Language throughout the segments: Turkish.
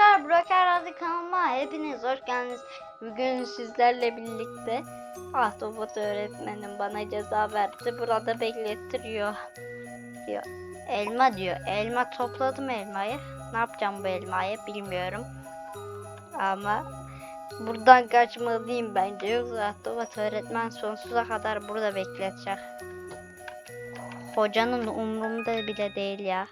arkadaşlar Broker Radyo kanalıma hepiniz hoş geldiniz. Bugün sizlerle birlikte Ahtapot öğretmenim bana ceza verdi. Burada beklettiriyor. Diyor. Elma diyor. Elma topladım elmayı. Ne yapacağım bu elmayı bilmiyorum. Ama buradan kaçmalıyım bence. Yoksa Ahtapot öğretmen sonsuza kadar burada bekletecek. Hocanın umrunda bile değil ya.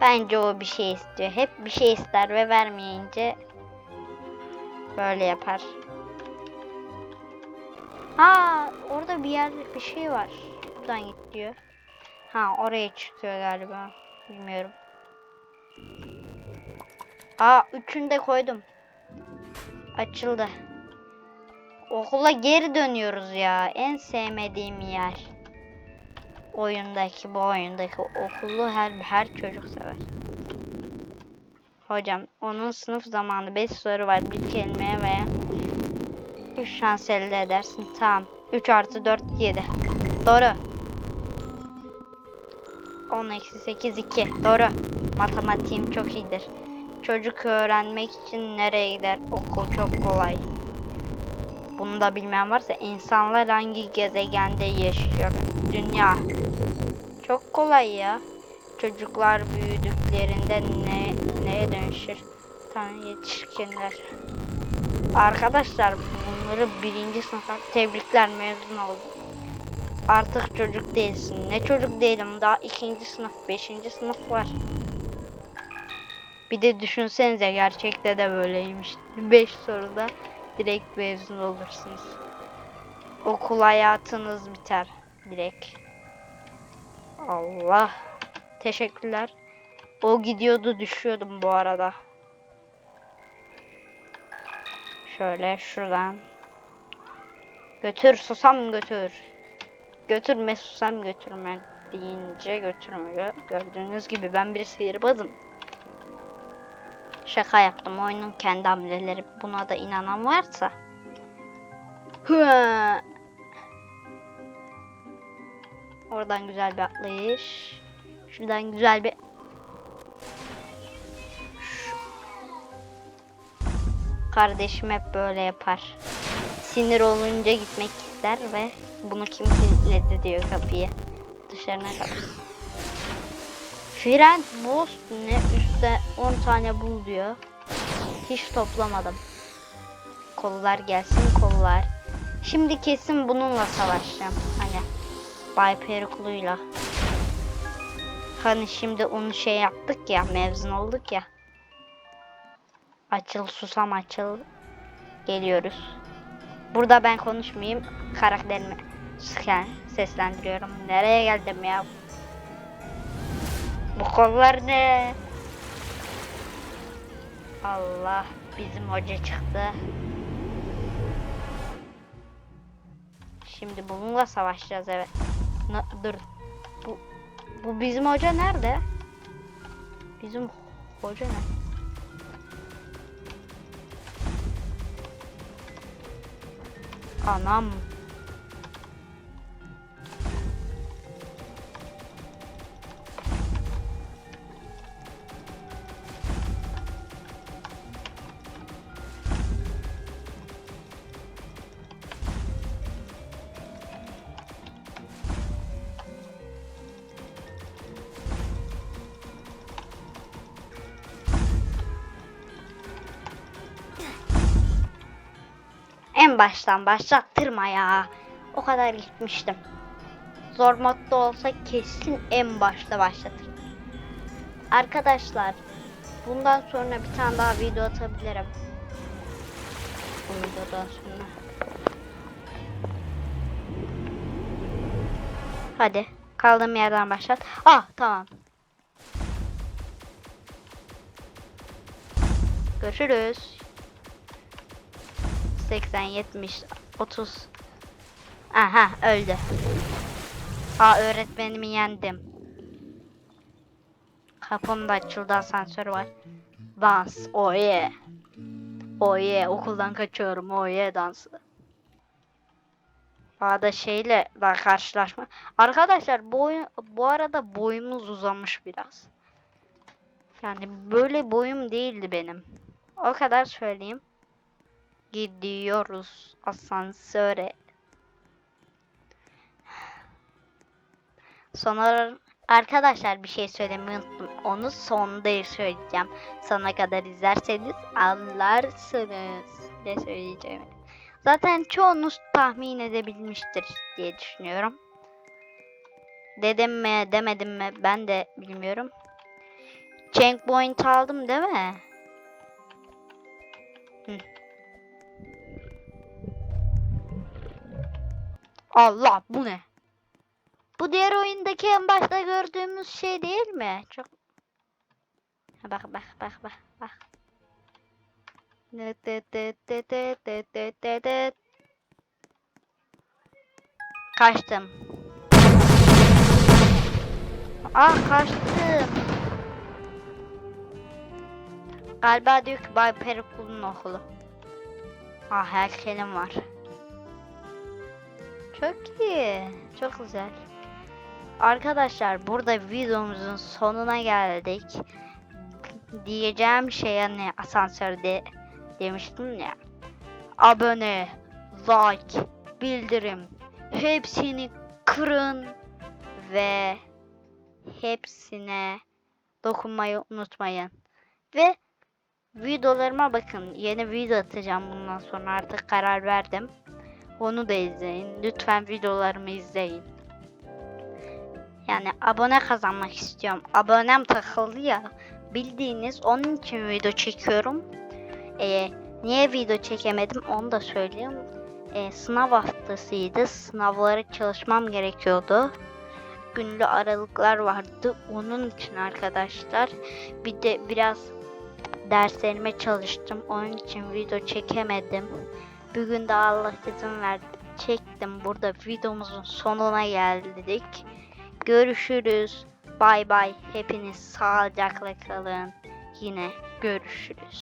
Bence o bir şey istiyor. Hep bir şey ister ve vermeyince böyle yapar. Ha orada bir yer bir şey var. Buradan git diyor. Ha oraya çıkıyor galiba. Bilmiyorum. Aa üçünü de koydum. Açıldı. Okula geri dönüyoruz ya. En sevmediğim yer. Oyundaki bu oyundaki okulu her her çocuk sever. Hocam onun sınıf zamanı 5 soru var. Bir kelime veya 3 şans elde edersin. Tamam. 3 artı 4 7. Doğru. 10 eksi 8 2. Doğru. Matematiğim çok iyidir. Çocuk öğrenmek için nereye gider? Okul çok kolay. Bunu da bilmeyen varsa insanlar hangi gezegende yaşıyor? Dünya. Çok kolay ya. Çocuklar büyüdüklerinde ne neye dönüşür? Tamam yetişkinler. Arkadaşlar bunları birinci sınıfta tebrikler mezun oldum. Artık çocuk değilsin. Ne çocuk değilim daha ikinci sınıf, beşinci sınıf var. Bir de düşünsenize gerçekte de böyleymiş. 5 soruda direkt mezun olursunuz. Okul hayatınız biter direkt. Allah. Teşekkürler. O gidiyordu düşüyordum bu arada. Şöyle şuradan. Götür susam götür. Götürme susam götürme deyince götürmüyor. Gördüğünüz gibi ben bir sihirbazım. Şaka yaptım. Oyunun kendi hamleleri. Buna da inanan varsa. Hı. Oradan güzel bir atlayış. Şuradan güzel bir Kardeşim hep böyle yapar. Sinir olunca gitmek ister ve bunu kim kilitledi diyor kapıyı. Dışarına kadar. Friend boss ne üstte 10 tane bul diyor. Hiç toplamadım. Kollar gelsin kollar. Şimdi kesin bununla savaşacağım. Bay Perikulu'yla. Hani şimdi onu şey yaptık ya mezun olduk ya. Açıl susam açıl. Geliyoruz. Burada ben konuşmayayım. Karakterimi yani seslendiriyorum. Nereye geldim ya? Bu kollar ne? Allah bizim hoca çıktı. Şimdi bununla savaşacağız evet. Na- dur. Bu bu bizim hoca nerede? Bizim hoca ne? Anam. Baştan başlattırma ya. O kadar gitmiştim. Zor modda olsa kesin en başta başlatırım. Arkadaşlar bundan sonra bir tane daha video atabilirim. Bu videodan sonra. Hadi kaldığım yerden başlat. Ah tamam. Görüşürüz. 80, 70, 30. Aha öldü. Aa öğretmenimi yendim. Kapım da açıldı asansör var. Dans. Oh yeah. Oh yeah. Okuldan kaçıyorum. Oh yeah dansı. Daha da şeyle daha karşılaşma. Arkadaşlar bu, oyun- bu arada boyumuz uzamış biraz. Yani böyle boyum değildi benim. O kadar söyleyeyim. Gidiyoruz asansöre. Sonra arkadaşlar bir şey söylemeyi unuttum. Onu sonda söyleyeceğim. Sona kadar izlerseniz anlarsınız ne söyleyeceğimi. Zaten çoğunuz tahmin edebilmiştir diye düşünüyorum. Dedim mi demedim mi ben de bilmiyorum. Checkpoint aldım değil mi? Hı. Allah bu ne? Bu diğer oyundaki en başta gördüğümüz şey değil mi? Çok Bak bak bak bak bak. Kaçtım. Ah kaçtım. Galiba diyor ki Bay Perikul'un okulu. Ah her şeyim var. Çok iyi. Çok güzel. Arkadaşlar burada videomuzun sonuna geldik. Diyeceğim şey hani asansörde demiştim ya. Abone, like, bildirim hepsini kırın ve hepsine dokunmayı unutmayın. Ve videolarıma bakın. Yeni video atacağım bundan sonra artık karar verdim. Onu da izleyin. Lütfen videolarımı izleyin. Yani abone kazanmak istiyorum. Abonem takıldı ya. Bildiğiniz onun için video çekiyorum. Ee, niye video çekemedim onu da söyleyeyim. Ee, sınav haftasıydı. Sınavlara çalışmam gerekiyordu. Günlü aralıklar vardı. Onun için arkadaşlar. Bir de biraz derslerime çalıştım. Onun için video çekemedim. Bugün de Allah izin verdi. Çektim. Burada videomuzun sonuna geldik. Görüşürüz. Bay bay. Hepiniz sağlıcakla kalın. Yine görüşürüz.